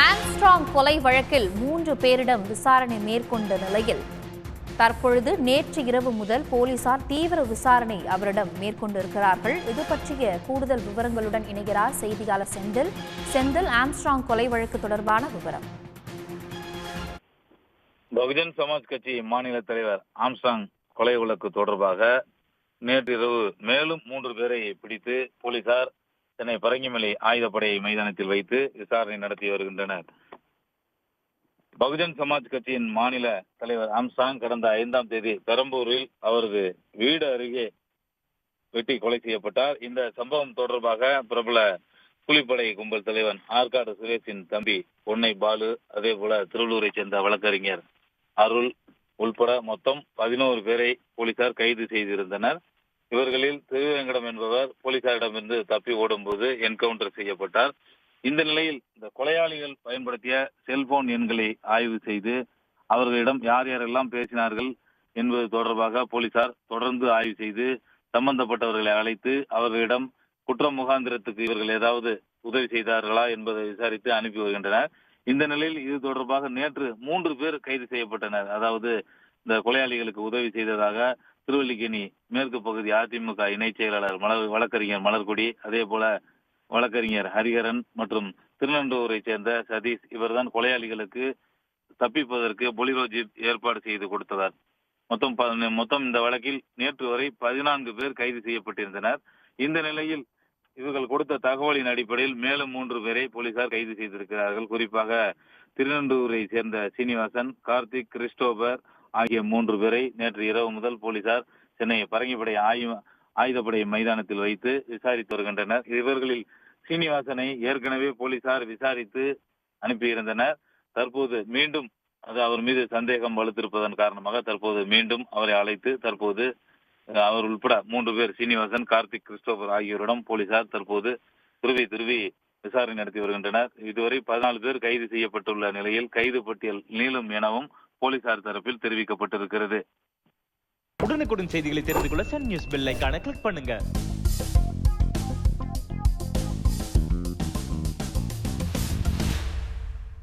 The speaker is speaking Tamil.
ஆம்ஸ்ட்ராங் கொலை வழக்கில் மூன்று பேரிடம் விசாரணை மேற்கொண்ட நிலையில் தற்பொழுது நேற்று இரவு முதல் போலீசார் தீவிர விசாரணை அவரிடம் மேற்கொண்டிருக்கிறார்கள். இது பற்றிய கூடுதல் விவரங்களுடன் இணைகிறார் செய்தியாளர் செந்தில். செந்தில் ஆம்ஸ்ட்ராங் கொலை வழக்கு தொடர்பான விவரம். பகுஜன் சமாஜ் கட்சி மாநில தலைவர் ஆம்சாங் கொலை வழக்கு தொடர்பாக நேற்றிரவு மேலும் மூன்று பேரை பிடித்து போலீசார் சென்னை பரங்கிமலை ஆயுதப்படை மைதானத்தில் வைத்து விசாரணை நடத்தி வருகின்றனர். பகுஜன் சமாஜ் கட்சியின் மாநில தலைவர் அம்சாங் கடந்த ஐந்தாம் தேதி பெரம்பூரில் அவரது வீடு அருகே வெட்டி கொலை செய்யப்பட்டார். இந்த சம்பவம் தொடர்பாக பிரபல புலிப்படை கும்பல் தலைவன் ஆற்காடு சுரேஷின் தம்பி பொன்னை பாலு அதே போல திருவள்ளூரை சேர்ந்த வழக்கறிஞர் அருள் உள்பட மொத்தம் பதினோரு பேரை போலீசார் கைது செய்திருந்தனர். இவர்களில் திருவேங்கடம் என்பவர் போலீசாரிடமிருந்து தப்பி ஓடும்போது என்கவுண்டர் செய்யப்பட்டார். இந்த நிலையில் இந்த கொலையாளிகள் பயன்படுத்திய செல்போன் எண்களை ஆய்வு செய்து அவர்களிடம் யார் யாரெல்லாம் பேசினார்கள் என்பது தொடர்பாக போலீசார் தொடர்ந்து ஆய்வு செய்து சம்பந்தப்பட்டவர்களை அழைத்து அவர்களிடம் குற்ற முகாந்திரத்துக்கு இவர்கள் ஏதாவது உதவி செய்தார்களா என்பதை விசாரித்து அனுப்பி வருகின்றனர். இந்த நிலையில் இது தொடர்பாக நேற்று மூன்று பேர் கைது செய்யப்பட்டனர். அதாவது இந்த கொலையாளிகளுக்கு உதவி செய்ததாக திருவல்லிக்கேணி மேற்கு பகுதி அதிமுக இணைச் செயலாளர் மலர் வழக்கறிஞர் மலர்கொடி அதே போல வழக்கறிஞர் ஹரிஹரன் மற்றும் திருநன்றூரை சேர்ந்த சதீஷ் இவர்தான் கொலையாளிகளுக்கு தப்பிப்பதற்கு பொலிரோ ஏற்பாடு செய்து கொடுத்ததார் மொத்தம் மொத்தம் இந்த வழக்கில் நேற்று வரை பதினான்கு பேர் கைது செய்யப்பட்டிருந்தனர். இந்த நிலையில் இவர்கள் கொடுத்த தகவலின் அடிப்படையில் மேலும் மூன்று பேரை போலீசார் கைது செய்திருக்கிறார்கள். குறிப்பாக திருநெண்டூரை சேர்ந்த சீனிவாசன் கார்த்திக் கிறிஸ்டோபர் ஆகிய மூன்று பேரை நேற்று இரவு முதல் போலீசார் சென்னை பரங்கிப்படை ஆயு ஆயுதப்படை மைதானத்தில் வைத்து விசாரித்து வருகின்றனர். இவர்களில் சீனிவாசனை ஏற்கனவே போலீசார் விசாரித்து அனுப்பியிருந்தனர். தற்போது மீண்டும் அது அவர் மீது சந்தேகம் வலுத்திருப்பதன் காரணமாக தற்போது மீண்டும் அவரை அழைத்து தற்போது அவர் உட்பட மூன்று பேர் சீனிவாசன் கார்த்திக் கிறிஸ்டோபர் ஆகியோரிடம் போலீசார் தற்போது துருவி துருவி விசாரணை நடத்தி வருகின்றனர். இதுவரை பதினாலு பேர் கைது செய்யப்பட்டுள்ள நிலையில் கைது பட்டியல் நீளும் எனவும் போலீசார் தரப்பில் தெரிவிக்கப்பட்டிருக்கிறது. உடனுக்குடன் செய்திகளை தெரிந்து கொள்ள சன் நியூஸ் பெல் கிளிக் பண்ணுங்க.